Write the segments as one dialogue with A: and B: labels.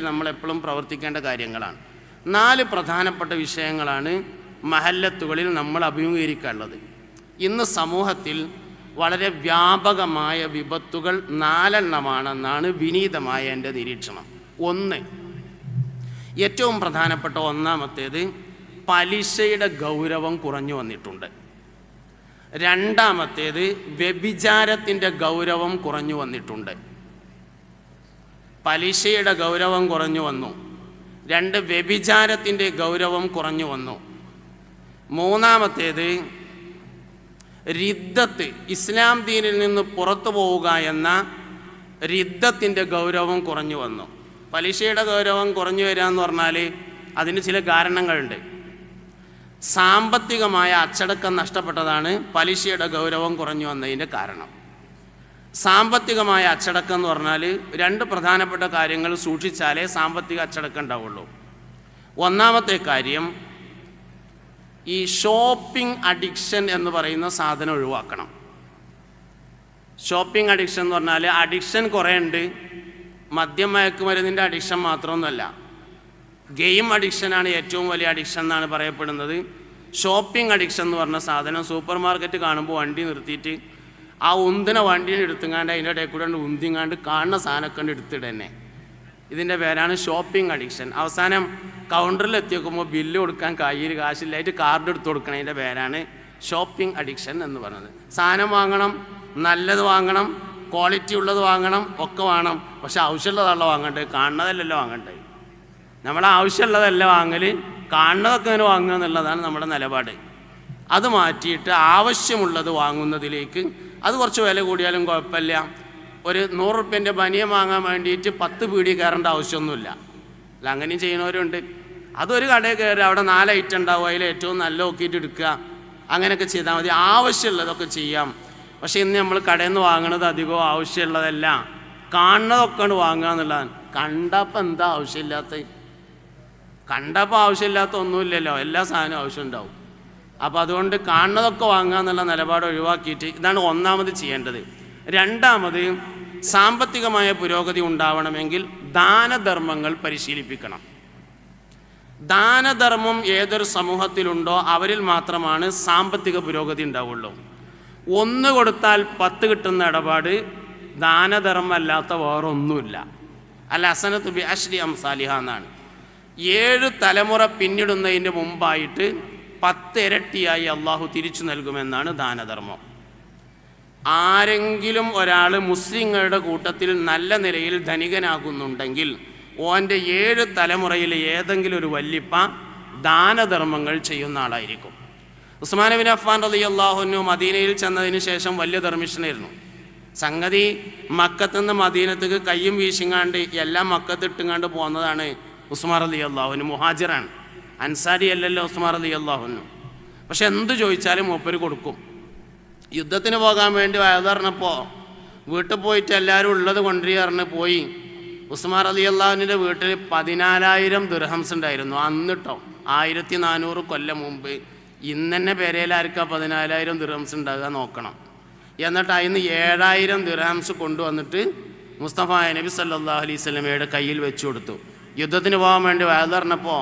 A: നമ്മളെപ്പോഴും പ്രവർത്തിക്കേണ്ട കാര്യങ്ങളാണ്. നാല് പ്രധാനപ്പെട്ട വിഷയങ്ങളാണ് മഹല്ലത്തുകളിൽ നമ്മൾ അഭിമുഖീകരിക്കാനുള്ളത്. ഇന്ന് സമൂഹത്തിൽ വളരെ വ്യാപകമായ വിപത്തുകൾ നാലെണ്ണമാണെന്നാണ് വിനീതമായ എന്റെ നിരീക്ഷണം. ഒന്ന് ഏറ്റവും പ്രധാനപ്പെട്ട ഒന്നാമത്തേത് പലിശയുടെ ഗൗരവം കുറഞ്ഞു വന്നിട്ടുണ്ട്. രണ്ടാമത്തേത് വ്യഭിചാരത്തിന്റെ ഗൗരവം കുറഞ്ഞു വന്നിട്ടുണ്ട്. പലിശയുടെ ഗൗരവം കുറഞ്ഞു വന്നു. രണ്ട് വ്യഭിചാരത്തിന്റെ ഗൗരവം കുറഞ്ഞു വന്നു. മൂന്നാമത്തേത് റിദ്ദത്ത് ഇസ്ലാം ദീനിൽ നിന്ന് പുറത്തു പോവുക എന്ന റിദ്ദത്തിന്റെ ഗൗരവം കുറഞ്ഞു വന്നു. പലിശയുടെ ഗൗരവം കുറഞ്ഞു വരിക എന്ന് പറഞ്ഞാൽ അതിന് ചില കാരണങ്ങളുണ്ട്. സാമ്പത്തികമായ അച്ചടക്കം നഷ്ടപ്പെട്ടതാണ് പലിശയുടെ ഗൗരവം കുറഞ്ഞു വന്നതിന്റെ കാരണം. സാമ്പത്തികമായ അച്ചടക്കം എന്ന് പറഞ്ഞാൽ രണ്ട് പ്രധാനപ്പെട്ട കാര്യങ്ങൾ സൂക്ഷിച്ചാലേ സാമ്പത്തിക അച്ചടക്കം ഉണ്ടാവുള്ളൂ. ഒന്നാമത്തെ കാര്യം ഈ ഷോപ്പിംഗ് അഡിക്ഷൻ എന്ന് പറയുന്ന സാധനം ഒഴിവാക്കണം. ഷോപ്പിംഗ് അഡിക്ഷൻ എന്ന് പറഞ്ഞാൽ അഡിക്ഷൻ കുറേ ഉണ്ട്. മദ്യം മയക്കുമരുന്നിന്റെ അഡിക്ഷൻ മാത്രമൊന്നുമല്ല. ഗെയിം അഡിക്ഷനാണ് ഏറ്റവും വലിയ അഡിക്ഷൻ എന്നാണ് പറയപ്പെടുന്നത്. ഷോപ്പിംഗ് അഡിക്ഷൻ എന്ന് പറഞ്ഞ സാധനം സൂപ്പർ മാർക്കറ്റ് കാണുമ്പോൾ വണ്ടി നിർത്തിയിട്ട് ആ ഉന്തിനെ വണ്ടിയിൽ എടുത്തുങ്ങാണ്ട് അതിന്റെ ഇടയിൽ കൂടെ ഉന്തിങ്ങാണ്ട് കാണുന്ന സാധനമൊക്കെ ഉണ്ട് എടുത്തിടന്നെ ഇതിന്റെ പേരാണ് ഷോപ്പിംഗ് അഡിക്ഷൻ അവസാനം കൗണ്ടറിൽ എത്തിയേക്കുമ്പോൾ ബില്ല് കൊടുക്കാൻ കയ്യിൽ കാശില്ലായിട്ട് കാർഡ് എടുത്ത് കൊടുക്കണതിന്റെ പേരാണ് ഷോപ്പിംഗ് അഡിക്ഷൻ എന്ന് പറയുന്നത് സാധനം വാങ്ങണം നല്ലത് വാങ്ങണം ക്വാളിറ്റി ഉള്ളത് വാങ്ങണം ഒക്കെ വേണം പക്ഷെ ആവശ്യമുള്ളതല്ല വാങ്ങണ്ടേ? കാണുന്നതല്ലല്ലോ വാങ്ങണ്ടേ? നമ്മൾ ആവശ്യമുള്ളതല്ല വാങ്ങൽ കാണുന്നതൊക്കെ അങ്ങനെ വാങ്ങുക എന്നുള്ളതാണ് നമ്മുടെ നിലപാട്. അത് മാറ്റിയിട്ട് ആവശ്യമുള്ളത് വാങ്ങുന്നതിലേക്ക് അത് കുറച്ച് വില കൂടിയാലും കുഴപ്പമില്ല. ഒരു നൂറ് റുപ്യന്റെ ബനിയം വാങ്ങാൻ വേണ്ടിയിട്ട് പത്ത് പീടി കയറേണ്ട ആവശ്യമൊന്നുമില്ല. അല്ല അങ്ങനെയും ചെയ്യുന്നവരുണ്ട്. അതൊരു കടയിൽ കയറി അവിടെ നാല് ഐറ്റം ഉണ്ടാവും അതിൽ ഏറ്റവും നല്ല നോക്കിയിട്ട് എടുക്കുക. അങ്ങനെയൊക്കെ ചെയ്താൽ മതി. ആവശ്യമുള്ളതൊക്കെ ചെയ്യാം. പക്ഷേ ഇന്ന് നമ്മൾ കടയിൽ നിന്ന് വാങ്ങണത് അധികവും ആവശ്യമുള്ളതല്ല. കാണുന്നതൊക്കെയാണ് വാങ്ങുക എന്നുള്ളതാണ്. കണ്ടപ്പോൾ എന്താ ആവശ്യമില്ലാത്ത കണ്ടപ്പോൾ ആവശ്യമില്ലാത്ത ഒന്നുമില്ലല്ലോ. എല്ലാ സാധനവും ആവശ്യമുണ്ടാവും. അപ്പോൾ അതുകൊണ്ട് കാണുന്നതൊക്കെ വാങ്ങുക എന്നുള്ള നിലപാട് ഒഴിവാക്കിയിട്ട് ഇതാണ് ഒന്നാമത് ചെയ്യേണ്ടത്. രണ്ടാമത് സാമ്പത്തികമായ പുരോഗതി ഉണ്ടാവണമെങ്കിൽ ദാനധർമ്മങ്ങൾ പരിശീലിപ്പിക്കണം. ദാനധർമ്മം ഏതൊരു സമൂഹത്തിലുണ്ടോ അവരിൽ മാത്രമാണ് സാമ്പത്തിക പുരോഗതി ഉണ്ടാവുള്ളൂ. ഒന്ന് കൊടുത്താൽ പത്ത് കിട്ടുന്ന ഇടപാട് ദാനധർമ്മമല്ലാത്ത വേറൊന്നുമില്ല. അല്ല അസനത്ത് ബി അഷ്രി അംസാലിഹ എന്നാണ്. ഏഴ് തലമുറ പിന്നിടുന്നതിന്റെ മുമ്പായിട്ട് പത്ത് ഇരട്ടിയായി അള്ളാഹു തിരിച്ചു നൽകുമെന്നാണ് ദാനധർമ്മം. ആരെങ്കിലും ഒരാൾ മുസ്ലിങ്ങളുടെ കൂട്ടത്തിൽ നല്ല നിലയിൽ ധനികനാകുന്നുണ്ടെങ്കിൽ ഓന്റെ ഏഴ് തലമുറയിൽ ഏതെങ്കിലും ഒരു വല്ലിപ്പ ദാനധർമ്മങ്ങൾ ചെയ്യുന്ന ആളായിരിക്കും. ഉസ്മാൻ ബിൻ അഫ്ഫാൻ റലി അള്ളാഹുനു മദീനയിൽ ചെന്നതിന് ശേഷം വലിയ ധർമ്മിഷനായിരുന്നു സംഗതി മക്കത്തുനിന്ന് മദീനത്തേക്ക് കയ്യും വീശിങ്ങാണ്ട് എല്ലാം മക്കത്തിട്ടുങ്ങാണ്ട് പോകുന്നതാണ് ഉസ്മാൻ അലി അള്ളാഹുന് മുഹാജിറാണ്. അൻസാരി അല്ലല്ലോ ഉസ്മാൻ അലി അള്ളാഹുനു പക്ഷെ എന്ത് ചോദിച്ചാലും മൂപ്പര് കൊടുക്കും. യുദ്ധത്തിന് പോകാൻ വേണ്ടി വയതറിഞ്ഞപ്പോൾ വീട്ടിൽ പോയിട്ട് എല്ലാവരും ഉള്ളത് കൊണ്ടുവരികറിഞ്ഞ് പോയി. ഉസ്മാർ അലി അള്ളാഹുവിന്റെ വീട്ടിൽ പതിനാലായിരം ദുർഹംസ് ഉണ്ടായിരുന്നു. അന്നിട്ടോ ആയിരത്തി നാനൂറ് കൊല്ലം മുമ്പ് ഇന്നെന്നെ പേരയിലായിരിക്കാം പതിനാലായിരം ദുർഹംസ് ഉണ്ടാകുക നോക്കണം. എന്നിട്ട് അതിന് ഏഴായിരം ദിർഹംസ് കൊണ്ടുവന്നിട്ട് മുസ്തഫ നബി സല്ലാ അലൈഹി സ്വലമയുടെ കയ്യിൽ വെച്ചു കൊടുത്തു. യുദ്ധത്തിന് പോകാൻ വേണ്ടി വയതറിഞ്ഞപ്പോൾ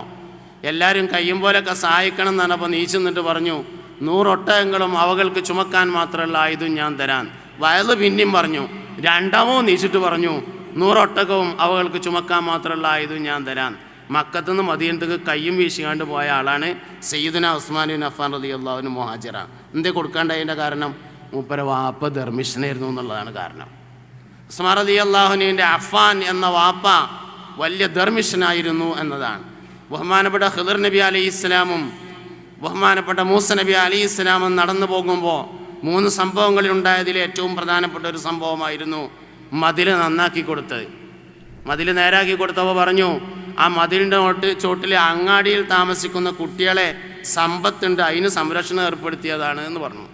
A: എല്ലാവരും കയ്യും പോലൊക്കെ സഹായിക്കണം എന്നാണ് അപ്പോൾ നീച്ചു നിന്നിട്ട് പറഞ്ഞു നൂറൊട്ടകങ്ങളും അവകൾക്ക് ചുമക്കാൻ മാത്രമല്ല ആയുധം ഞാൻ തരാൻ. വയത് പിന്നെയും പറഞ്ഞു രണ്ടാമോ? നീച്ചിട്ട് പറഞ്ഞു നൂറൊട്ടകവും അവകൾക്ക് ചുമക്കാൻ മാത്രമല്ല ആയുധം ഞാൻ തരാൻ. മക്കത്തുനിന്ന് മദീനത്തേക്ക് കയ്യും വീശിക്കാണ്ട് പോയ ആളാണ് സയ്യിദുന ഉസ്മാൻ ബിൻ അഫാൻ റതി അള്ളാഹുവിന് മൊഹാജിറ. എന്തേ കൊടുക്കാണ്ടതിന്റെ കാരണം? മൂപ്പര വാപ്പ ധർമ്മിഷ്ണായിരുന്നു എന്നുള്ളതാണ് കാരണം. ഉസ്മാൻ റതി അള്ളാഹുനുവിന്റെ അഫാൻ എന്ന വാപ്പ വലിയ ധർമ്മിഷ്ഠനായിരുന്നു എന്നതാണ്. ബഹുമാനപ്പെട്ട ഹിദർ നബി അലി ഇസ്ലാമും ബഹുമാനപ്പെട്ട മൂസ നബി അലി ഇസ്ലാമും നടന്നു പോകുമ്പോൾ മൂന്ന് സംഭവങ്ങളിൽ ഉണ്ടായതിൽ ഏറ്റവും പ്രധാനപ്പെട്ട ഒരു സംഭവമായിരുന്നു മതിൽ നന്നാക്കി കൊടുത്തത്. മതിൽ നേരാക്കി കൊടുത്തപ്പോൾ പറഞ്ഞു ആ മതിലിന്റെ നോട്ട് ചോട്ടിലെ അങ്ങാടിയിൽ താമസിക്കുന്ന കുട്ടികളെ സമ്പത്തുണ്ട് അതിന് സംരക്ഷണം ഏർപ്പെടുത്തിയതാണ് എന്ന് പറഞ്ഞു.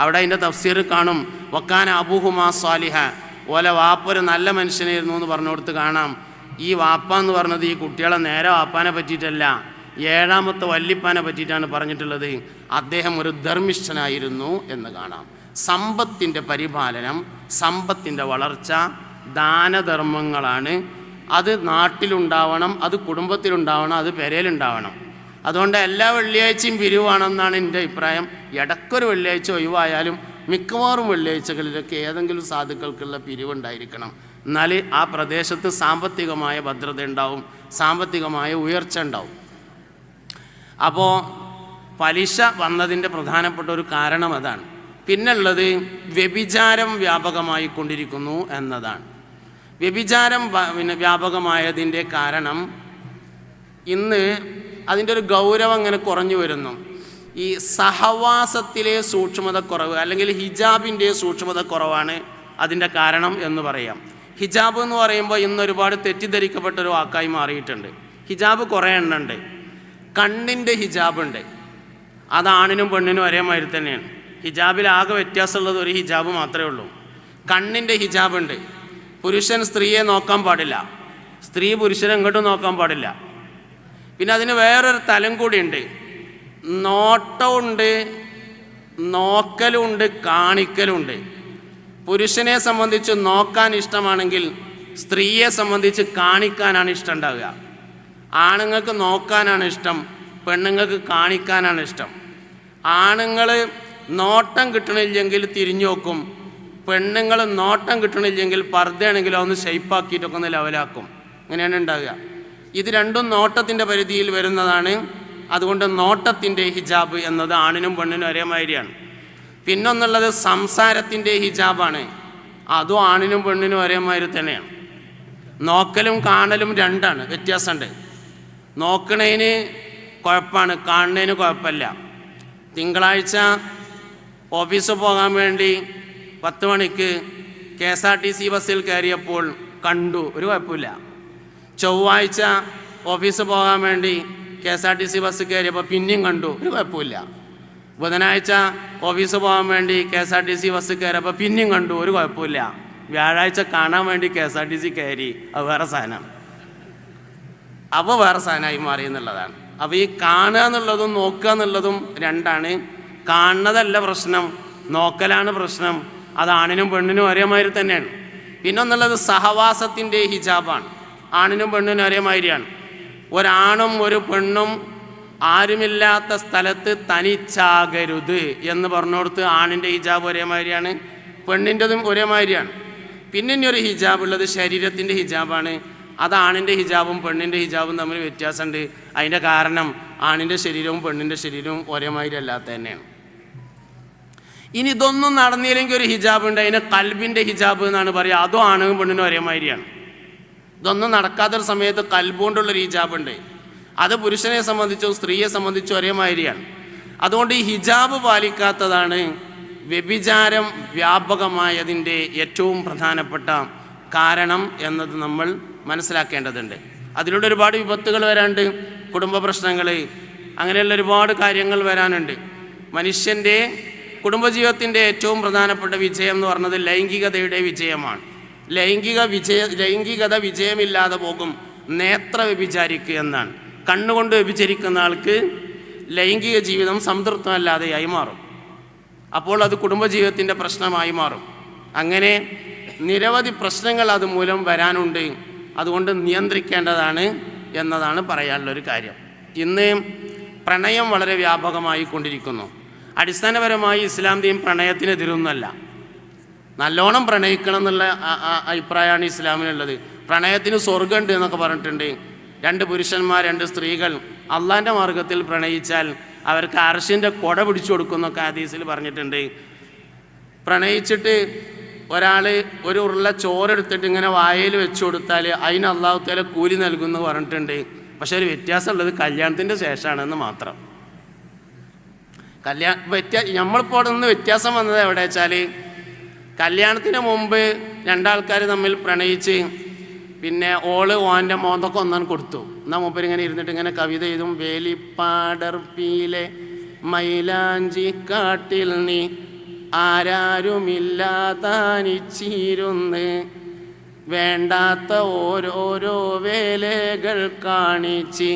A: അവിടെ അതിന്റെ തഫ്സീർ കാണും വക്കാൻ അബൂഹുമാ സ്വാലിഹ ഓല വാപ്പൊരു നല്ല മനുഷ്യനായിരുന്നു എന്ന് പറഞ്ഞു കൊടുത്ത് കാണാം. ഈ വാപ്പ എന്ന് പറഞ്ഞത് ഈ കുട്ടികളെ നേരെ വാപ്പാനെ പറ്റിയിട്ടല്ല ഏഴാമത്തെ വല്ലിപ്പാനെ പറ്റിയിട്ടാണ് പറഞ്ഞിട്ടുള്ളത്. അദ്ദേഹം ഒരു ധർമ്മിഷ്ഠനായിരുന്നു എന്ന് കാണാം. സമ്പത്തിന്റെ പരിപാലനം സമ്പത്തിന്റെ വളർച്ച ദാനധർമ്മങ്ങളാണ്. അത് നാട്ടിലുണ്ടാവണം അത് കുടുംബത്തിലുണ്ടാവണം അത് പെരയിലുണ്ടാവണം അതുകൊണ്ട് എല്ലാ വെള്ളിയാഴ്ചയും പിരിവാണെന്നാണ് എന്റെ അഭിപ്രായം. ഇടയ്ക്കൊരു വെള്ളിയാഴ്ച ഒഴിവായാലും മിക്കവാറും വെള്ളിയാഴ്ചകളിലൊക്കെ ഏതെങ്കിലും സാധുക്കൾക്കുള്ള പിരിവുണ്ടായിരിക്കണം. എന്നാൽ ആ പ്രദേശത്ത് സാമ്പത്തികമായ ഭദ്രത ഉണ്ടാവും സാമ്പത്തികമായ ഉയർച്ച ഉണ്ടാവും. അപ്പോൾ പലിശ വന്നതിന്റെ പ്രധാനപ്പെട്ട ഒരു കാരണം അതാണ്. പിന്നുള്ളത് വ്യഭിചാരം വ്യാപകമായി കൊണ്ടിരിക്കുന്നു എന്നതാണ്. വ്യഭിചാരം പിന്നെ വ്യാപകമായതിന്റെ കാരണം ഇന്ന് അതിന്റെ ഒരു ഗൗരവം അങ്ങനെ കുറഞ്ഞു വരുന്നു. ഈ സഹവാസത്തിലെ സൂക്ഷ്മത കുറവ് അല്ലെങ്കിൽ ഹിജാബിന്റെ സൂക്ഷ്മത കുറവാണ് അതിന്റെ കാരണം എന്ന് പറയാം. ഹിജാബ് എന്ന് പറയുമ്പോൾ ഇന്ന് ഒരുപാട് തെറ്റിദ്ധരിക്കപ്പെട്ട ഒരു വാക്കായി മാറിയിട്ടുണ്ട്. ഹിജാബ് കുറേ എണ്ണുണ്ട്. കണ്ണിന്റെ ഹിജാബുണ്ട്. അത് ആണിനും പെണ്ണിനും ഒരേ മാതിരി തന്നെയാണ്. ഹിജാബിൽ ആകെ വ്യത്യാസമുള്ളത് ഒരു ഹിജാബ് മാത്രമേ ഉള്ളൂ. കണ്ണിന്റെ ഹിജാബുണ്ട്. പുരുഷൻ സ്ത്രീയെ നോക്കാൻ പാടില്ല. സ്ത്രീ പുരുഷനെ എങ്ങോട്ടും നോക്കാൻ പാടില്ല. പിന്നെ അതിന് വേറൊരു തലം കൂടിയുണ്ട്. നോട്ടമുണ്ട് നോക്കലുണ്ട് കാണിക്കലുണ്ട്. പുരുഷനെ സംബന്ധിച്ച് നോക്കാൻ ഇഷ്ടമാണെങ്കിൽ സ്ത്രീയെ സംബന്ധിച്ച് കാണിക്കാനാണ് ഇഷ്ടം ഉണ്ടാവുക. ആണുങ്ങൾക്ക് നോക്കാനാണ് ഇഷ്ടം പെണ്ണുങ്ങൾക്ക് കാണിക്കാനാണ് ഇഷ്ടം. ആണുങ്ങൾ നോട്ടം കിട്ടണില്ലെങ്കിൽ തിരിഞ്ഞു നോക്കും. പെണ്ണുങ്ങൾ നോട്ടം കിട്ടണില്ലെങ്കിൽ പർദ്ദയാണെങ്കിലും ഒന്ന് ഷെയ്പ്പാക്കിയിട്ടൊക്കെ ഒന്ന് ലെവലാക്കും അങ്ങനെയാണ് ഉണ്ടാവുക. ഇത് രണ്ടും നോട്ടത്തിന്റെ പരിധിയിൽ വരുന്നതാണ്. അതുകൊണ്ട് നോട്ടത്തിന്റെ ഹിജാബ് എന്നത് ആണിനും പെണ്ണിനും ഒരേ മാതിരിയാണ് പിന്നൊന്നുള്ളത് സംസാരത്തിന്റെ ഹിജാബാണ്. അതും ആണിനും പെണ്ണിനും ഒരേമാതിരി തന്നെയാണ്. നോക്കലും കാണലും രണ്ടാണ് വ്യത്യാസമുണ്ട്. നോക്കണതിന് കുഴപ്പമാണ് കാണുന്നതിന് കുഴപ്പമില്ല. തിങ്കളാഴ്ച ഓഫീസ് പോകാൻ വേണ്ടി പത്ത് മണിക്ക് K S R T C ബസ്സിൽ കയറിയപ്പോൾ കണ്ടു ഒരു കുഴപ്പമില്ല. ചൊവ്വാഴ്ച ഓഫീസ് പോകാൻ വേണ്ടി K S R T C bus കയറിയപ്പോൾ പിന്നെയും കണ്ടു ഒരു കുഴപ്പമില്ല. ബുധനാഴ്ച ഓഫീസ് പോകാൻ വേണ്ടി K S R T C bus കയറിയപ്പോൾ പിന്നെയും കണ്ടു ഒരു കുഴപ്പമില്ല വ്യാഴാഴ്ച കാണാൻ വേണ്ടി K S R T C കയറി അത് വേറെ സാധനമാണ് അപ്പോൾ വേറെ സാധനമായി മാറി എന്നുള്ളതാണ്. അപ്പോൾ ഈ കാണുക എന്നുള്ളതും നോക്കുക എന്നുള്ളതും രണ്ടാണ്. കാണുന്നതല്ല പ്രശ്നം നോക്കലാണ് പ്രശ്നം. അത് ആണിനും പെണ്ണിനും ഒരേമാതിരി തന്നെയാണ്. പിന്നെ ഒന്നുള്ളത് സഹവാസത്തിന്റെ ഹിജാബാണ്. ആണിനും പെണ്ണിനും ഒരേമാതിരിയാണ്. ഒരാണും ഒരു പെണ്ണും ആരുമില്ലാത്ത സ്ഥലത്ത് തനിച്ചാകരുത് എന്ന് പറഞ്ഞുകൊടുത്ത് ആണിന്റെ ഹിജാബ് ഒരേ മാതിരിയാണ് പെണ്ണിന്റെതും ഒരേ മാതിരിയാണ് പിന്നെ ഇനി ഒരു ഹിജാബ് ഉള്ളത് ശരീരത്തിന്റെ ഹിജാബാണ്. അത് ആണിന്റെ ഹിജാബും പെണ്ണിന്റെ ഹിജാബും തമ്മിൽ വ്യത്യാസമുണ്ട്. അതിന്റെ കാരണം ആണിന്റെ ശരീരവും പെണ്ണിന്റെ ശരീരവും ഒരേ മാതിരി അല്ലാത്ത തന്നെയാണ് ഇനി ഇതൊന്നും നടന്നില്ലെങ്കിൽ ഒരു ഹിജാബ് ഉണ്ട്. അതിന് കൽബിന്റെ ഹിജാബ് എന്നാണ് പറയുക. അതും ആണും പെണ്ണിനും ഒരേ മാതിരിയാണ് ഇതൊന്നും നടക്കാത്തൊരു സമയത്ത് കൽബുകൊണ്ടുള്ളൊരു ഹിജാബ് ഉണ്ട്. അത് പുരുഷനെ സംബന്ധിച്ചോ സ്ത്രീയെ സംബന്ധിച്ചോ ഒരേ മാതിരിയാണ്. അതുകൊണ്ട് ഈ ഹിജാബ് പാലിക്കാത്തതാണ് വ്യഭിചാരം വ്യാപകമായതിന്റെ ഏറ്റവും പ്രധാനപ്പെട്ട കാരണം എന്നത് നമ്മൾ മനസ്സിലാക്കേണ്ടതുണ്ട്. അതിലൂടെ ഒരുപാട് വിപത്തുകൾ വരാണ്ട് കുടുംബ പ്രശ്നങ്ങൾ അങ്ങനെയുള്ള ഒരുപാട് കാര്യങ്ങൾ വരാനുണ്ട്. മനുഷ്യന്റെ കുടുംബജീവിതത്തിന്റെ ഏറ്റവും പ്രധാനപ്പെട്ട വിജയം എന്ന് പറഞ്ഞത് ലൈംഗികതയുടെ വിജയമാണ്. ലൈംഗിക വിജയ ലൈംഗികത വിജയമില്ലാതെ പോകും നേത്ര വ്യഭിചാരിക്കുക എന്നാണ്. കണ്ണുകൊണ്ട് വ്യഭിചരിക്കുന്ന ആൾക്ക് ലൈംഗിക ജീവിതം സംതൃപ്തമല്ലാതെയായി മാറും. അപ്പോൾ അത് കുടുംബജീവിതത്തിന്റെ പ്രശ്നമായി മാറും. അങ്ങനെ നിരവധി പ്രശ്നങ്ങൾ അതുമൂലം വരാനുണ്ട്. അതുകൊണ്ട് നിയന്ത്രിക്കേണ്ടതാണ് എന്നതാണ് പറയാനുള്ളൊരു കാര്യം. ഇന്ന് പ്രണയം വളരെ വ്യാപകമായി കൊണ്ടിരിക്കുന്നു. അടിസ്ഥാനപരമായി ഇസ്ലാം ദീൻ പ്രണയത്തിനെതിരൊന്നല്ല നല്ലോണം പ്രണയിക്കണം എന്നുള്ള അഭിപ്രായമാണ് ഇസ്ലാമിനുള്ളത്. പ്രണയത്തിന് സ്വർഗമുണ്ട് എന്നൊക്കെ പറഞ്ഞിട്ടുണ്ട്. രണ്ട് പുരുഷന്മാർ രണ്ട് സ്ത്രീകൾ അള്ളാന്റെ മാർഗത്തിൽ പ്രണയിച്ചാൽ അവർക്ക് അർഷിന്റെ കൊട പിടിച്ചു കൊടുക്കുന്നൊക്കെ ഹദീസിൽ പറഞ്ഞിട്ടുണ്ട്. പ്രണയിച്ചിട്ട് ഒരാൾ ഒരു ഉരുള ചോറെടുത്തിട്ട് ഇങ്ങനെ വായയിൽ വെച്ച് കൊടുത്താൽ അതിന് അള്ളാഹുത്തേലെ കൂലി നൽകുമെന്ന് പറഞ്ഞിട്ടുണ്ട്. പക്ഷെ ഒരു വ്യത്യാസമുള്ളത് കല്യാണത്തിന്റെ ശേഷമാണെന്ന് മാത്രം. കല്യാണ വ്യത്യാ നമ്മളിപ്പോൾ അവിടെ നിന്ന് വ്യത്യാസം വന്നത് എവിടെ വെച്ചാൽ കല്യാണത്തിന് മുമ്പ് രണ്ടാൾക്കാർ തമ്മിൽ പ്രണയിച്ച് പിന്നെ ഓൾ ഓന്റെ മോന്തൊക്കെ ഒന്നാൻ കൊടുത്തു. എന്നാൽ മൂപ്പർ ഇങ്ങനെ ഇരുന്നിട്ട് ഇങ്ങനെ കവിത എഴുതും. വേലിപ്പാടർപ്പിയിലെ മൈലാഞ്ചി കാട്ടിൽ നീ ആരാരുമില്ലാതാനിച്ചിരുന്ന് വേണ്ടാത്ത ഓരോരോ വേലകൾ കാണിച്ച്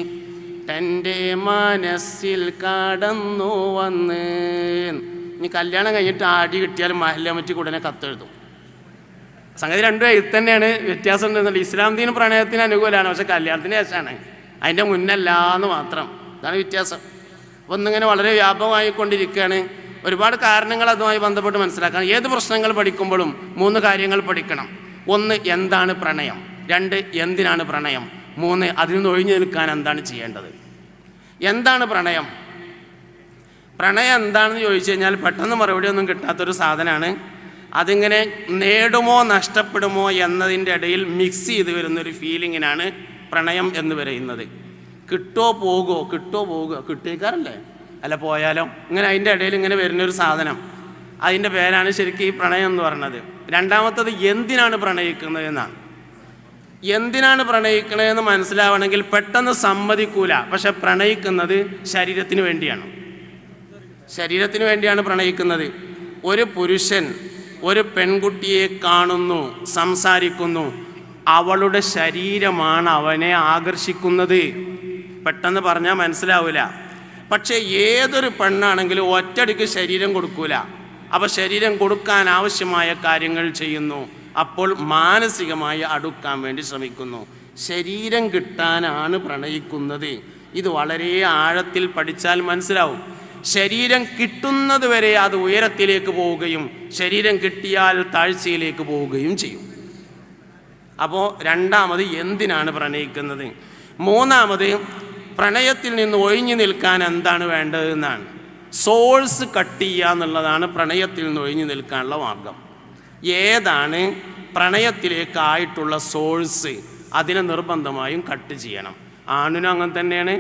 A: തന്റെ മനസ്സിൽ കടന്നു വന്ന്. ഇനി കല്യാണം കഴിഞ്ഞിട്ട് ആടി കിട്ടിയാൽ മഹല്ലമറ്റി ഉടനെ കത്തെഴുതും. സംഗതി രണ്ടും ഇത് തന്നെയാണ്. വ്യത്യാസം ഉണ്ടെന്നുള്ളത് ഇസ്ലാം ദീൻ പ്രണയത്തിന് അനുകൂലമാണ് പക്ഷെ കല്യാണത്തിന് ശേഷമാണ്. അതിന്റെ മുന്നല്ല എന്ന് മാത്രം. ഇതാണ് വ്യത്യാസം. അപ്പോൾ ഒന്നിങ്ങനെ വളരെ വ്യാപകമായിക്കൊണ്ടിരിക്കുകയാണ്. ഒരുപാട് കാരണങ്ങൾ അതുമായി ബന്ധപ്പെട്ട് മനസ്സിലാക്കണം ഏത് പ്രശ്നങ്ങൾ പഠിക്കുമ്പോഴും മൂന്ന് കാര്യങ്ങൾ പഠിക്കണം. ഒന്ന് എന്താണ് പ്രണയം? രണ്ട് എന്തിനാണ് പ്രണയം? മൂന്ന് അതിൽ നിന്ന് ഒഴിഞ്ഞു നിൽക്കാൻ എന്താണ് ചെയ്യേണ്ടത്? എന്താണ് പ്രണയം? പ്രണയം എന്താണെന്ന് ചോദിച്ചു കഴിഞ്ഞാൽ പെട്ടെന്ന് മറുപടി ഒന്നും കിട്ടാത്തൊരു സാധനമാണ് അതിങ്ങനെ നേടുമോ നഷ്ടപ്പെടുമോ എന്നതിന്റെ ഇടയിൽ മിക്സ് ചെയ്ത് വരുന്നൊരു ഫീലിങ്ങിനാണ് പ്രണയം എന്ന് പറയുന്നത്. കിട്ടോ പോകുമോ കിട്ടോ പോകുക കിട്ടിയേക്കാറല്ലേ അല്ല പോയാലോ? ഇങ്ങനെ അതിന്റെ ഇടയിൽ ഇങ്ങനെ വരുന്നൊരു സാധനം. അതിന്റെ പേരാണ് ശരിക്കും ഈ പ്രണയം എന്ന് പറയുന്നത്. രണ്ടാമത്തത് എന്തിനാണ് പ്രണയിക്കുന്നത് എന്നാണ് എന്തിനാണ് പ്രണയിക്കണതെന്ന് മനസ്സിലാവണമെങ്കിൽ പെട്ടെന്ന് സമ്മതിക്കൂല. പക്ഷെ പ്രണയിക്കുന്നത് ശരീരത്തിന് വേണ്ടിയാണ്. ശരീരത്തിന് വേണ്ടിയാണ് പ്രണയിക്കുന്നത്. ഒരു പുരുഷൻ ഒരു പെൺകുട്ടിയെ കാണുന്നു സംസാരിക്കുന്നു. അവളുടെ ശരീരമാണ് അവനെ ആകർഷിക്കുന്നത്. പെട്ടെന്ന് പറഞ്ഞാൽ മനസ്സിലാവില്ല പക്ഷേ ഏതൊരു പെണ്ണാണെങ്കിലും ഒറ്റടിക്ക് ശരീരം കൊടുക്കൂല. അപ്പോൾ ശരീരം കൊടുക്കാൻ ആവശ്യമായ കാര്യങ്ങൾ ചെയ്യുന്നു. അപ്പോൾ മാനസികമായി അടുക്കാൻ വേണ്ടി ശ്രമിക്കുന്നു. ശരീരം കിട്ടാനാണ് പ്രണയിക്കുന്നത്. ഇത് വളരെ ആഴത്തിൽ പഠിച്ചാൽ മനസ്സിലാവും. ശരീരം കിട്ടുന്നത് വരെ അത് ഉയരത്തിലേക്ക് പോവുകയും ശരീരം കിട്ടിയാൽ താഴ്ചയിലേക്ക് പോവുകയും ചെയ്യും. അപ്പോൾ രണ്ടാമത് എന്തിനാണ് പ്രണയിക്കുന്നത്? മൂന്നാമത് പ്രണയത്തിൽ നിന്ന് ഒഴിഞ്ഞു നിൽക്കാൻ എന്താണ് വേണ്ടത് എന്നാണ്. സോഴ്സ് കട്ട് ചെയ്യുക എന്നുള്ളതാണ് പ്രണയത്തിൽ നിന്ന് ഒഴിഞ്ഞു നിൽക്കാനുള്ള മാർഗം. ഏതാണ് പ്രണയത്തിലേക്കായിട്ടുള്ള സോഴ്സ് അതിനെ നിർബന്ധമായും കട്ട് ചെയ്യണം. ആണിനും അങ്ങനെ തന്നെയാണ്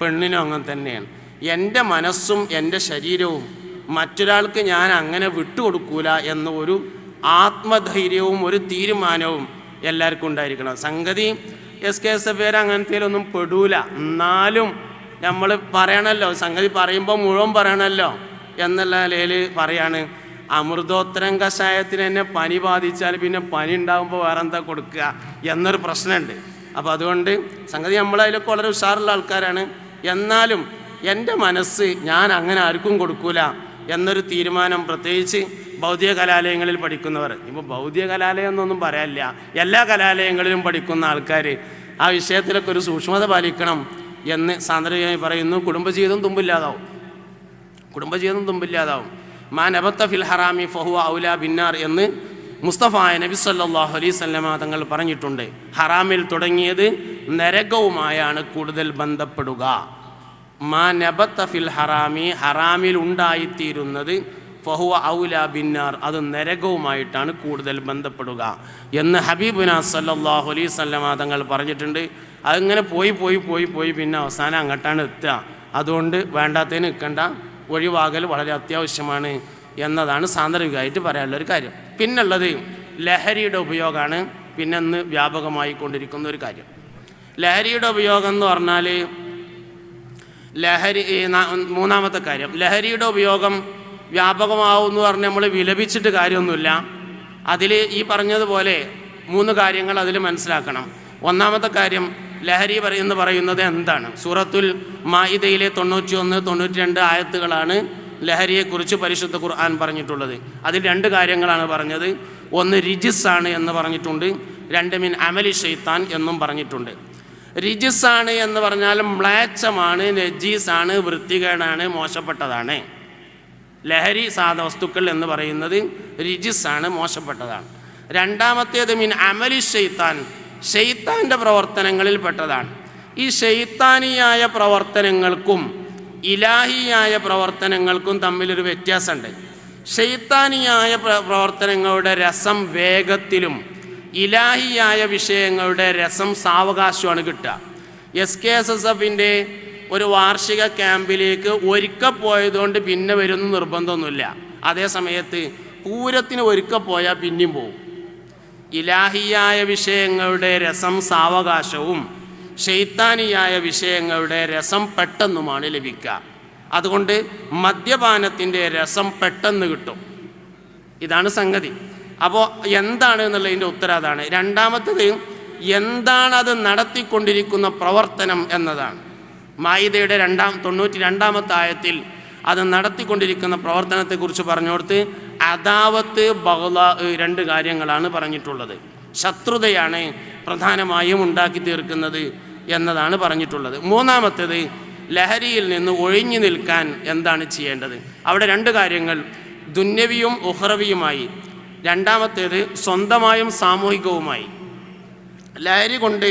A: പെണ്ണിനും അങ്ങനെ തന്നെയാണ്. എന്റെ മനസ്സും എന്റെ ശരീരവും മറ്റൊരാൾക്ക് ഞാൻ അങ്ങനെ വിട്ടുകൊടുക്കൂല എന്ന ഒരു ആത്മധൈര്യവും ഒരു തീരുമാനവും എല്ലാവർക്കും ഉണ്ടായിരിക്കണം. സംഗതി എസ് കെ എസ് എഫ് അങ്ങനത്തേലൊന്നും പെടൂല. എന്നാലും നമ്മൾ പറയണല്ലോ സംഗതി പറയുമ്പോൾ മുഴുവൻ പറയണല്ലോ എന്നുള്ള നിലയിൽ പറയാണ്. അമൃതോത്തരം കഷായത്തിന് എന്നെ പനി ബാധിച്ചാൽ പിന്നെ പനി ഉണ്ടാകുമ്പോൾ വേറെ എന്താ കൊടുക്കുക എന്നൊരു പ്രശ്നമുണ്ട്. അപ്പോൾ അതുകൊണ്ട് സംഗതി നമ്മളതിലൊക്കെ വളരെ ഉഷാറുള്ള ആൾക്കാരാണ്. എന്നാലും എന്റെ മനസ്സ് ഞാൻ അങ്ങനെ ആർക്കും കൊടുക്കൂല എന്നൊരു തീരുമാനം പ്രത്യേകിച്ച് ഭൗതിക കലാലയങ്ങളിൽ പഠിക്കുന്നവർ. ഇപ്പോൾ ഭൗതിക കലാലയം എന്നൊന്നും പറയാനില്ല എല്ലാ കലാലയങ്ങളിലും പഠിക്കുന്ന ആൾക്കാർ ആ വിഷയത്തിലൊക്കെ ഒരു സൂക്ഷ്മത പാലിക്കണം എന്ന് സാന്ദ്രമായി പറയുന്നു. കുടുംബജീവിതം തുമ്പില്ലാതാവും. കുടുംബജീവിതം തുമ്പില്ലാതാവും. മാ നബത്ത ഫിൽ ഹറാമി ഫഹുവ ഔല ബിന്നാർ എന്ന് മുസ്തഫ നബി സല്ലാഹു അലൈഹി തങ്ങൾ പറഞ്ഞിട്ടുണ്ട്. ഹറാമിൽ തുടങ്ങിയത് നരകവുമായാണ് കൂടുതൽ ബന്ധപ്പെടുക. മാ നബത്ത ഫിൽ ഹറാമി ഹറാമിൽ ഉണ്ടായിത്തീരുന്നത് ഫഹുവ ഔല ബിന്നാർ അത് നരകവുമായിട്ടാണ് കൂടുതൽ ബന്ധപ്പെടുക. എന്ന് ഹബീബുന സല്ലല്ലാഹു അലൈഹി സ്വല്ലമ തങ്ങൾ പറഞ്ഞിട്ടുണ്ട്. അതിങ്ങനെ പോയി പോയി പോയി പോയി പിന്നെ അവസാനം അങ്ങോട്ടാണ് എത്തുക. അതുകൊണ്ട് വേണ്ടാത്തതിന് നിൽക്കേണ്ട. ഒഴിവാകൽ വളരെ അത്യാവശ്യമാണ് എന്നതാണ് സാന്ദർഭികമായിട്ട് പറയാനുള്ളൊരു കാര്യം. പിന്നുള്ളത് ലഹരിയുടെ ഉപയോഗമാണ്. പിന്നെ ഇന്ന് വ്യാപകമായി കൊണ്ടിരിക്കുന്ന ഒരു കാര്യം. ലഹരിയുടെ ഉപയോഗം എന്ന് പറഞ്ഞാൽ ലഹരി മൂന്നാമത്തെ കാര്യം. ലഹരിയുടെ ഉപയോഗം വ്യാപകമാവും എന്ന് പറഞ്ഞ് നമ്മൾ വിലപിച്ചിട്ട് കാര്യമൊന്നുമില്ല. അതിൽ ഈ പറഞ്ഞതുപോലെ മൂന്ന് കാര്യങ്ങൾ അതിൽ മനസ്സിലാക്കണം. ഒന്നാമത്തെ കാര്യം ലഹരി എന്ന് പറയുന്നത് എന്താണ്? സൂറത്തുൽ മായിദയിലെ തൊണ്ണൂറ്റി ഒന്ന് തൊണ്ണൂറ്റി രണ്ട് ആയത്തുകളാണ് ലഹരിയെക്കുറിച്ച് പരിശുദ്ധ ഖുർആൻ പറഞ്ഞിട്ടുള്ളത്. അതിൽ രണ്ട് കാര്യങ്ങളാണ് പറഞ്ഞത്. ഒന്ന് റിജിസ് ആണ് എന്ന് പറഞ്ഞിട്ടുണ്ട്. രണ്ട് മിൻ അമലി ഷെയ്ത്താൻ എന്നും പറഞ്ഞിട്ടുണ്ട്. റിജിസാണ് എന്ന് പറഞ്ഞാൽ മ്ലേച്ഛമാണ് നജീസാണ് വൃത്തികേടാണ് മോശപ്പെട്ടതാണ്. ലഹരി സാധ വസ്തുക്കൾ എന്ന് പറയുന്നത് റിജിസാണ് മോശപ്പെട്ടതാണ്. രണ്ടാമത്തേത് മീൻ അമലി ഷെയ്ത്താൻ ഷെയ്ത്താന്റെ പ്രവർത്തനങ്ങളിൽ പെട്ടതാണ്. ഈ ഷെയ്ത്താനിയായ പ്രവർത്തനങ്ങൾക്കും ഇലാഹിയായ പ്രവർത്തനങ്ങൾക്കും തമ്മിലൊരു വ്യത്യാസമുണ്ട്. ഷെയ്ത്താനിയായ പ്ര- പ്രവർത്തനങ്ങളുടെ രസം വേഗത്തിലും ഇലാഹിയായ വിഷയങ്ങളുടെ രസം സാവകാശമാണ് കിട്ടുക. എസ് കെ എസ് എസ് എഫിന്റെ ഒരു വാർഷിക ക്യാമ്പിലേക്ക് ഒരുക്ക പോയതുകൊണ്ട് പിന്നെ വരുന്ന നിർബന്ധമൊന്നുമില്ല. അതേ സമയത്ത് പൂരത്തിന് ഒരുക്ക പോയാൽ പിന്നെയും പോവും. ഇലാഹിയായ വിഷയങ്ങളുടെ രസം സാവകാശവും ഷെയ്ത്താനിയായ വിഷയങ്ങളുടെ രസം പെട്ടെന്നുമാണ് ലഭിക്കുക. അതുകൊണ്ട് മദ്യപാനത്തിന്റെ രസം പെട്ടെന്ന് കിട്ടും. ഇതാണ് സംഗതി. അപ്പോൾ എന്താണ് എന്നുള്ളതിന്റെ ഉത്തരം അതാണ്. രണ്ടാമത്തത് എന്താണ് അത് നടത്തിക്കൊണ്ടിരിക്കുന്ന പ്രവർത്തനം എന്നതാണ്. മായിതയുടെ രണ്ടാം തൊണ്ണൂറ്റി രണ്ടാമത്തെ ആയത്തിൽ അത് നടത്തിക്കൊണ്ടിരിക്കുന്ന പ്രവർത്തനത്തെക്കുറിച്ച് പറഞ്ഞുകൊടുത്ത് അദാവത്ത് ബഹുല രണ്ട് കാര്യങ്ങളാണ് പറഞ്ഞിട്ടുള്ളത്. ശത്രുതയാണ് പ്രധാനമായും ഉണ്ടാക്കി തീർക്കുന്നത് എന്നതാണ് പറഞ്ഞിട്ടുള്ളത്. മൂന്നാമത്തേത് ലഹരിയിൽ നിന്ന് ഒഴിഞ്ഞു നിൽക്കാൻ എന്താണ് ചെയ്യേണ്ടത്? അവിടെ രണ്ട് കാര്യങ്ങൾ. ദുന്യവിയും ഉഹ്റവിയുമായി. രണ്ടാമത്തേത് സ്വന്തമായും സാമൂഹികവുമായി. ലഹരി കൊണ്ട്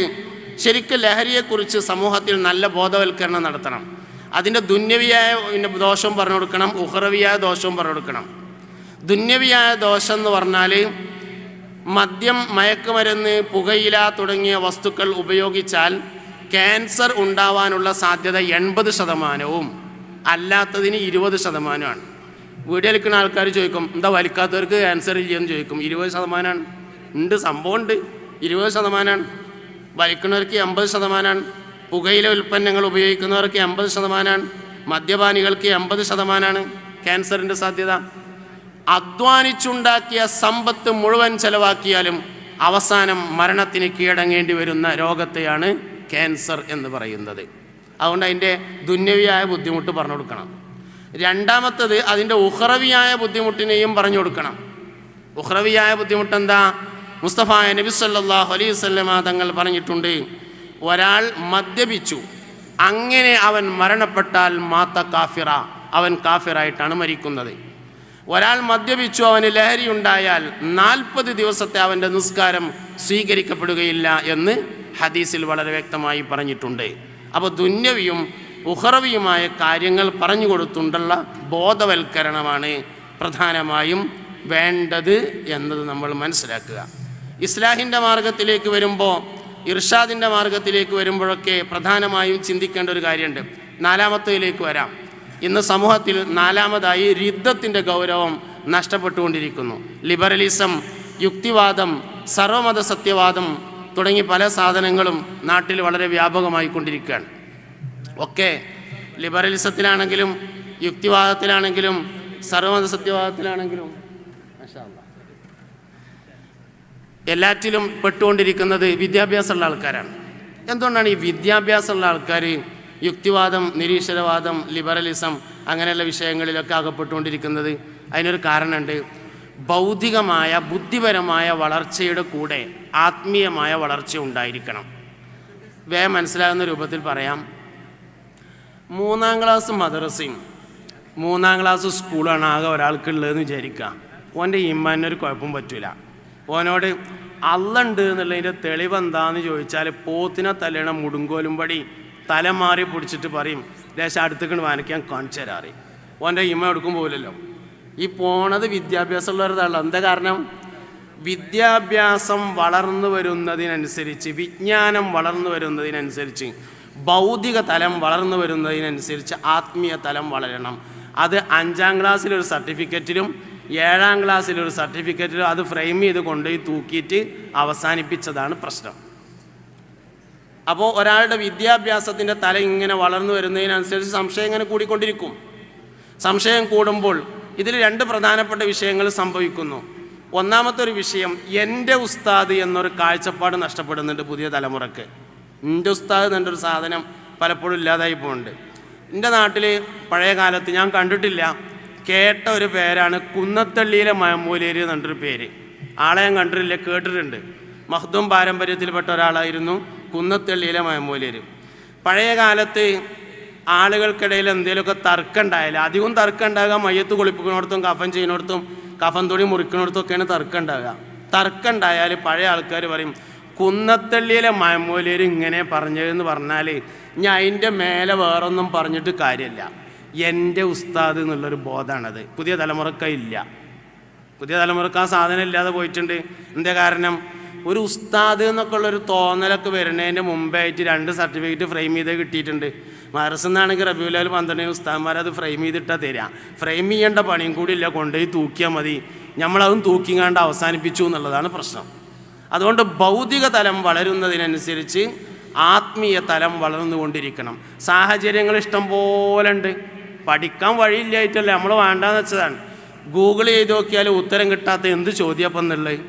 A: ശരിക്കും ലഹരിയെക്കുറിച്ച് സമൂഹത്തിൽ നല്ല ബോധവൽക്കരണം നടത്തണം. അതിന്റെ ദുന്യവിയായ ദോഷം പറഞ്ഞു കൊടുക്കണം ഉഹ്രവിയായ ദോഷവും പറഞ്ഞു കൊടുക്കണം. ദുന്യവിയായ ദോഷം എന്ന് പറഞ്ഞാൽ മദ്യം മയക്കുമരുന്ന് പുകയില തുടങ്ങിയ വസ്തുക്കൾ ഉപയോഗിച്ചാൽ ക്യാൻസർ ഉണ്ടാവാനുള്ള സാധ്യത എൺപത് ശതമാനവും അല്ലാത്തതിന് ഇരുപത് ശതമാനമാണ്. വീടിയെടുക്കുന്ന ആൾക്കാർ ചോദിക്കും എന്താ വലിക്കാത്തവർക്ക് ആൻസർ ഇല്ലയെന്ന് ചോദിക്കും. ഇരുപത് ശതമാനമാണ് ഉണ്ട് സംഭവം ഉണ്ട് ഇരുപത് ശതമാനമാണ് വലിക്കുന്നവർക്ക് എൺപത് ശതമാനമാണ് പുകയില ഉൽപ്പന്നങ്ങൾ ഉപയോഗിക്കുന്നവർക്ക് എൺപത് ശതമാനമാണ് മദ്യപാനികൾക്ക് എൺപത് ശതമാനമാണ് ക്യാൻസറിന്റെ സാധ്യത. അധ്വാനിച്ചുണ്ടാക്കിയ സമ്പത്ത് മുഴുവൻ ചെലവാക്കിയാലും അവസാനം മരണത്തിന് കീഴടങ്ങേണ്ടി വരുന്ന രോഗത്തെയാണ് ക്യാൻസർ എന്ന് പറയുന്നത്. അതുകൊണ്ട് അതിന്റെ ദുന്യവിയായ ബുദ്ധിമുട്ട് പറഞ്ഞു കൊടുക്കണം. രണ്ടാമത്തത് അതിന്റെ ഉഹ്റവിയായ ബുദ്ധിമുട്ടിനെയും പറഞ്ഞു കൊടുക്കണം. ഉഹ്റവിയായ ബുദ്ധിമുട്ട് എന്താ മുസ്തഫായ നബി സല്ലല്ലാഹു അലൈഹി വസല്ലമ തങ്ങൾ പറഞ്ഞിട്ടുണ്ട് ഒരാൾ മദ്യപിച്ചു അങ്ങനെ അവൻ മരണപ്പെട്ടാൽ മാത്ത കാഫിറ അവൻ കാഫിറായിട്ടാണ് മരിക്കുന്നത്. ഒരാൾ മദ്യപിച്ചു അവന് ലഹരി ഉണ്ടായാൽ നാൽപ്പത് ദിവസത്തെ അവന്റെ നിസ്കാരം സ്വീകരിക്കപ്പെടുകയില്ല എന്ന് ഹദീസിൽ വളരെ വ്യക്തമായി പറഞ്ഞിട്ടുണ്ട്. അപ്പോൾ ദുന്യവിയും ഉഹറവിയുമായ കാര്യങ്ങൾ പറഞ്ഞു കൊടുത്തുകൊണ്ടുള്ള ബോധവൽക്കരണമാണ് പ്രധാനമായും വേണ്ടത് എന്നത് നമ്മൾ മനസ്സിലാക്കുക. ഇസ്ലാഹിന്റെ മാർഗത്തിലേക്ക് വരുമ്പോൾ ഇർഷാദിന്റെ മാർഗത്തിലേക്ക് വരുമ്പോഴൊക്കെ പ്രധാനമായും ചിന്തിക്കേണ്ട ഒരു കാര്യമുണ്ട്. നാലാമത്തേലേക്ക് വരാം. ഇന്ന് സമൂഹത്തിൽ നാലാമതായി രുദ്ധത്തിന്റെ ഗൗരവം നഷ്ടപ്പെട്ടുകൊണ്ടിരിക്കുന്നു. ലിബറലിസം യുക്തിവാദം സർവമത സത്യവാദം തുടങ്ങി പല സാധനങ്ങളും നാട്ടിൽ വളരെ വ്യാപകമായി കൊണ്ടിരിക്കുകയാണ് ഒക്കെ ലിബറലിസത്തിലാണെങ്കിലും യുക്തിവാദത്തിലാണെങ്കിലും സർവമത സത്യവാദത്തിലാണെങ്കിലും. എല്ലാറ്റിലും പെട്ടുകൊണ്ടിരിക്കുന്നത് വിദ്യാഭ്യാസമുള്ള ആൾക്കാരാണ്. എന്തുകൊണ്ടാണ് ഈ വിദ്യാഭ്യാസമുള്ള ആൾക്കാർ യുക്തിവാദം നിരീശ്വരവാദം ലിബറലിസം അങ്ങനെയുള്ള വിഷയങ്ങളിലൊക്കെ അകപ്പെട്ടുകൊണ്ടിരിക്കുന്നത്? അതിനൊരു കാരണമുണ്ട്. ഭൗതികമായ ബുദ്ധിപരമായ വളർച്ചയുടെ കൂടെ ആത്മീയമായ വളർച്ച ഉണ്ടായിരിക്കണം. വേ മനസ്സിലാകുന്ന രൂപത്തിൽ പറയാം. മൂന്നാം ക്ലാസ് മദ്രസയും. മൂന്നാം ക്ലാസ് സ്കൂളാണ് ആകെ ഒരാൾക്കുള്ളതെന്ന് വിചാരിക്കുക. ഓന്റെ ഇമ്മാനൊരു കുഴപ്പം പറ്റൂല. ഓനോട് അള്ളുണ്ട് എന്നുള്ളതിന്റെ തെളിവ് എന്താന്ന് ചോദിച്ചാൽ പോത്തിനെ തല്ലണ മുടുങ്കോലും പടി തല മാറി പിടിച്ചിട്ട് പറയും ദേശം അടുത്തേക്ക് വാനയ്ക്കാൻ കാണിച്ചു തരാറി ഓന്റെ ഇമ്മ എടുക്കും പോലല്ലോ ഈ പോണത് വിദ്യാഭ്യാസമുള്ളവരതാണല്ലോ എന്താ കാരണം? വിദ്യാഭ്യാസം വളർന്നു വരുന്നതിനനുസരിച്ച് വിജ്ഞാനം വളർന്നു വരുന്നതിനനുസരിച്ച് ഭൗതിക തലം വളർന്നു വരുന്നതിനനുസരിച്ച് ആത്മീയ തലം വളരണം. അത് അഞ്ചാം ക്ലാസ്സിലൊരു സർട്ടിഫിക്കറ്റിലും ഏഴാം ക്ലാസ്സിലൊരു സർട്ടിഫിക്കറ്റിലും അത് ഫ്രെയിം ചെയ്ത് കൊണ്ടുപോയി തൂക്കിയിട്ട് അവസാനിപ്പിച്ചതാണ് പ്രശ്നം. അപ്പോൾ ഒരാളുടെ വിദ്യാഭ്യാസത്തിന്റെ തല ഇങ്ങനെ വളർന്നു വരുന്നതിനനുസരിച്ച് സംശയം ഇങ്ങനെ കൂടിക്കൊണ്ടിരിക്കും. സംശയം കൂടുമ്പോൾ ഇതിൽ രണ്ട് പ്രധാനപ്പെട്ട വിഷയങ്ങൾ സംഭവിക്കുന്നു. ഒന്നാമത്തെ ഒരു വിഷയം എന്റെ ഉസ്താദ് എന്നൊരു കാഴ്ചപ്പാട് നഷ്ടപ്പെടുന്നുണ്ട് പുതിയ തലമുറയ്ക്ക്. എന്റെ ഉസ്താദ് എന്നൊരു സാധനം പലപ്പോഴും ഇല്ലാതായി പോകുന്നുണ്ട് എന്റെ നാട്ടിൽ പഴയ കാലത്ത് ഞാൻ കണ്ടിട്ടില്ല. കേട്ട ഒരു പേരാണ് കുന്നത്തള്ളിയിലെ മയമ്മൂലേരി എന്നൊരു പേര്. ആളെ ഞാൻ കണ്ടിട്ടില്ല കേട്ടിട്ടുണ്ട്. മഹ്ദും പാരമ്പര്യത്തിൽപ്പെട്ട ഒരാളായിരുന്നു കുന്നത്തള്ളിയിലെ മയമ്മൂലേര് പഴയ കാലത്ത് ആളുകൾക്കിടയിൽ എന്തെങ്കിലുമൊക്കെ തർക്കം ഉണ്ടായാലും അധികം തർക്കം ഉണ്ടാകുക മയ്യത്ത് കുളിപ്പിക്കുന്നിടത്തും കഫൻ ചെയ്യുന്നിടത്തും കഫൻ തുണി മുറിക്കുന്നിടത്തും ഒക്കെയാണ് തർക്കം ഉണ്ടാകുക തർക്കം ഉണ്ടായാൽ പഴയ ആൾക്കാർ പറയും കുന്നത്തള്ളിയിലെ മയമ്മൂലേര് ഇങ്ങനെ പറഞ്ഞതെന്ന് പറഞ്ഞാൽ ഞാൻ അതിന്റെ മേലെ വേറൊന്നും പറഞ്ഞിട്ട് കാര്യമില്ല. എന്റെ ഉസ്താദ് എന്നുള്ളൊരു ബോധമാണത്. പുതിയ തലമുറക്ക ഇല്ല. പുതിയ തലമുറയ്ക്ക് ആ സാധനം ഇല്ലാതെ പോയിട്ടുണ്ട്. എന്താ കാരണം? ഒരു ഉസ്താദ് എന്നൊക്കെ ഉള്ളൊരു തോന്നലൊക്കെ വരുന്നതിന്റെ മുമ്പായിട്ട് രണ്ട് സർട്ടിഫിക്കറ്റ് ഫ്രെയിം ചെയ്ത് കിട്ടിയിട്ടുണ്ട്. മദ്രസന്നാണെങ്കിൽ റബിയുലാൽ പന്ത്രണ്ടിന് ഉസ്താദ്മാർ അത് ഫ്രെയിം ചെയ്തിട്ടാ തരാം. ഫ്രെയിം ചെയ്യേണ്ട പണിയും കൂടി ഇല്ല. കൊണ്ടുപോയി തൂക്കിയാൽ മതി. നമ്മളതും തൂക്കിങ്ങാണ്ട് അവസാനിപ്പിച്ചു എന്നുള്ളതാണ് പ്രശ്നം. അതുകൊണ്ട് ഭൗതിക തലം വളരുന്നതിനനുസരിച്ച് ആത്മീയ തലം വളർന്നുകൊണ്ടിരിക്കണം. സാഹചര്യങ്ങൾ ഇഷ്ടം പോലെ ഉണ്ട് പഠിക്കാൻ വഴിയില്ലായിട്ടല്ലേ നമ്മൾ വേണ്ടാന്ന് വെച്ചതാണ്. ഗൂഗിൾ ചെയ്ത് നോക്കിയാൽ ഉത്തരം കിട്ടാത്ത എന്ത് ചോദ്യപ്പം എന്നുള്ളത്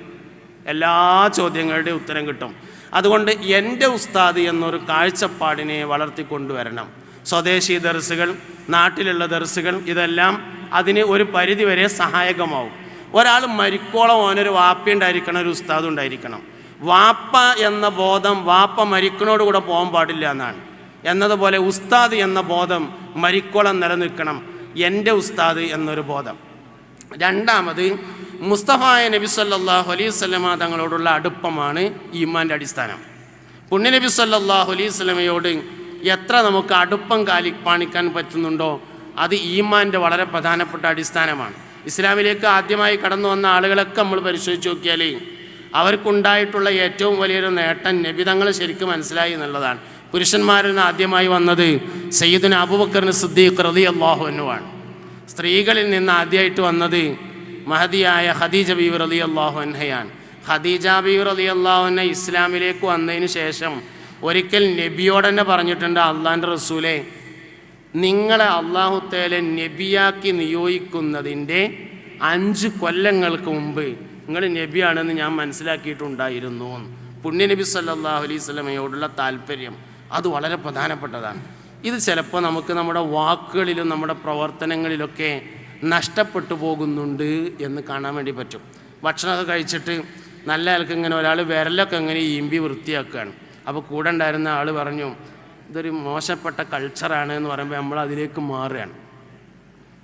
A: എല്ലാ ചോദ്യങ്ങളുടെയും ഉത്തരം കിട്ടും. അതുകൊണ്ട് എന്റെ ഉസ്താദ് എന്നൊരു കാഴ്ചപ്പാടിനെ വളർത്തിക്കൊണ്ടുവരണം. സ്വദേശി ദർസുകൾ നാട്ടിലുള്ള ദർസുകൾ ഇതെല്ലാം അതിന് ഒരു പരിധിവരെ സഹായകമാവും. ഒരാൾ മരിക്കോളം ഓനൊരു വാപ്പ ഉണ്ടായിരിക്കണം ഒരു ഉസ്താദ് ഉണ്ടായിരിക്കണം. വാപ്പ എന്ന ബോധം വാപ്പ മരിക്കണോട് കൂടെ പോകാൻ പാടില്ല എന്നാണ്. എന്നതുപോലെ ഉസ്താദ് എന്ന ബോധം മരിക്കോളം നിലനിൽക്കണം എന്റെ ഉസ്താദ് എന്നൊരു ബോധം. രണ്ടാമത് മുസ്തഫായ നബി സല്ലല്ലാഹു അലൈഹി സ്വലമ തങ്ങളോടുള്ള അടുപ്പമാണ് ഈമാന്റെ അടിസ്ഥാനം. പുണ്യനബി സല്ലല്ലാഹു അലൈഹി സ്വലമയോട് എത്ര നമുക്ക് അടുപ്പം കാലി കാണിക്കാൻ പറ്റുന്നുണ്ടോ അത് ഈമാന്റെ വളരെ പ്രധാനപ്പെട്ട അടിസ്ഥാനമാണ്. ഇസ്ലാമിലേക്ക് ആദ്യമായി കടന്നു വന്ന ആളുകളൊക്കെ നമ്മൾ പരിശോധിച്ച് നോക്കിയാൽ അവർക്കുണ്ടായിട്ടുള്ള ഏറ്റവും വലിയൊരു നേട്ടം നബിതങ്ങൾ ശരിക്കും മനസ്സിലായി എന്നുള്ളതാണ്. പുരുഷന്മാരിൽ നിന്ന് ആദ്യമായി വന്നത് സയ്യിദിന് അബുബക്കറിന് സിദ്ദീഖ് റതി എന്നുവാണ് സ്ത്രീകളിൽ നിന്ന് ആദ്യമായിട്ട് വന്നത് മഹതിയായ ഖദീജ ബീവി റതി അള്ളാഹു അൻഹയാണ്. ഖദീജ ബീവി അള്ളാഹു അള്ളാഹുന ഇസ്ലാമിലേക്ക് വന്നതിന് ശേഷം ഒരിക്കൽ നബിയോടന്നെ പറഞ്ഞിട്ടുണ്ട് അള്ളാന്റെ റസൂലെ നിങ്ങളെ അള്ളാഹുത്തേലെ നബിയാക്കി നിയോഗിക്കുന്നതിന്റെ അഞ്ച് കൊല്ലങ്ങൾക്ക് മുമ്പ് നിങ്ങൾ നബിയാണെന്ന് ഞാൻ മനസ്സിലാക്കിയിട്ടുണ്ടായിരുന്നു പുണ്യ നബി സല്ലല്ലാഹു അലൈഹി സ്വലമയോടുള്ള താല്പര്യം അത് വളരെ പ്രധാനപ്പെട്ടതാണ്. ഇത് ചിലപ്പോൾ നമുക്ക് നമ്മുടെ വാക്കുകളിലും നമ്മുടെ പ്രവർത്തനങ്ങളിലൊക്കെ നഷ്ടപ്പെട്ടു പോകുന്നുണ്ട് എന്ന് കാണാൻ വേണ്ടി പറ്റും. ഭക്ഷണമൊക്കെ കഴിച്ചിട്ട് നല്ല ആൾക്ക് ഇങ്ങനെ ഒരാൾ വിരലൊക്കെ ഇങ്ങനെ ഈമ്പി വൃത്തിയാക്കുകയാണ്. അപ്പോൾ കൂടെ ഉണ്ടായിരുന്ന ആൾ പറഞ്ഞു ഇതൊരു മോശപ്പെട്ട കൾച്ചറാണ് എന്ന് പറയുമ്പോൾ നമ്മൾ അതിലേക്ക് മാറുകയാണ്.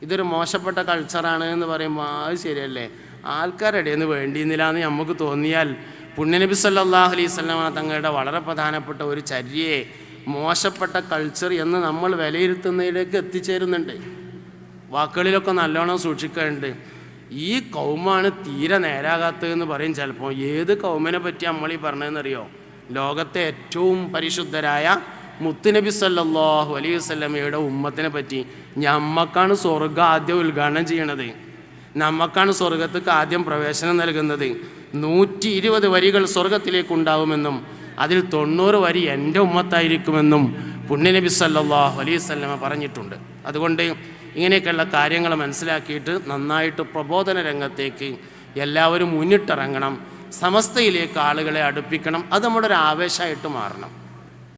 A: ഇതൊരു മോശപ്പെട്ട കൾച്ചറാണ് എന്ന് പറയുമ്പോൾ അത് ശരിയല്ലേ? ആൾക്കാരുടെ നിന്ന് വേണ്ടിയിരുന്നില്ല എന്ന് നമുക്ക് തോന്നിയാൽ പുണ്യനബി സല്ലല്ലാഹു അലൈഹി സ്വലാമ തങ്ങളുടെ വളരെ പ്രധാനപ്പെട്ട ഒരു ചര്യയെ മോശപ്പെട്ട കൾച്ചർ എന്ന് നമ്മൾ വിലയിരുത്തുന്നതിലേക്ക് എത്തിച്ചേരുന്നുണ്ട്. വാക്കുകളിലൊക്കെ നല്ലോണം സൂക്ഷിക്കാറുണ്ട്. ഈ കൗമാണ് തീരെ നേരാകാത്തതെന്ന് പറയും ചിലപ്പോൾ ഏത് കൗമിനെ പറ്റി നമ്മൾ ഈ പറഞ്ഞതെന്നറിയോ? ലോകത്തെ ഏറ്റവും പരിശുദ്ധരായ മുത്തുനബി സല്ലാഹു അലൈഹി വസല്ലമയുടെ ഉമ്മത്തിനെ പറ്റി ഞമ്മക്കാണ് സ്വർഗം ആദ്യം ഉദ്ഘാടനം ചെയ്യണത്. നമ്മക്കാണ് സ്വർഗത്തേക്ക് ആദ്യം പ്രവേശനം നൽകുന്നത്. നൂറ്റി ഇരുപത് വരികൾ സ്വർഗത്തിലേക്ക് ഉണ്ടാവുമെന്നും അതിൽ തൊണ്ണൂറ് വരി എന്റെ ഉമ്മത്തായിരിക്കുമെന്നും പുണ്യനബി സല്ലാഹു അലൈഹി വല്ലമ പറഞ്ഞിട്ടുണ്ട്. അതുകൊണ്ട് ഇങ്ങനെയൊക്കെയുള്ള കാര്യങ്ങൾ മനസ്സിലാക്കിയിട്ട് നന്നായിട്ട് പ്രബോധന രംഗത്തേക്ക് എല്ലാവരും മുന്നിട്ടിറങ്ങണം. സമസ്തയിലേക്ക് ആളുകളെ അടുപ്പിക്കണം. അത് നമ്മുടെ ഒരു ആവേശമായിട്ട് മാറണം.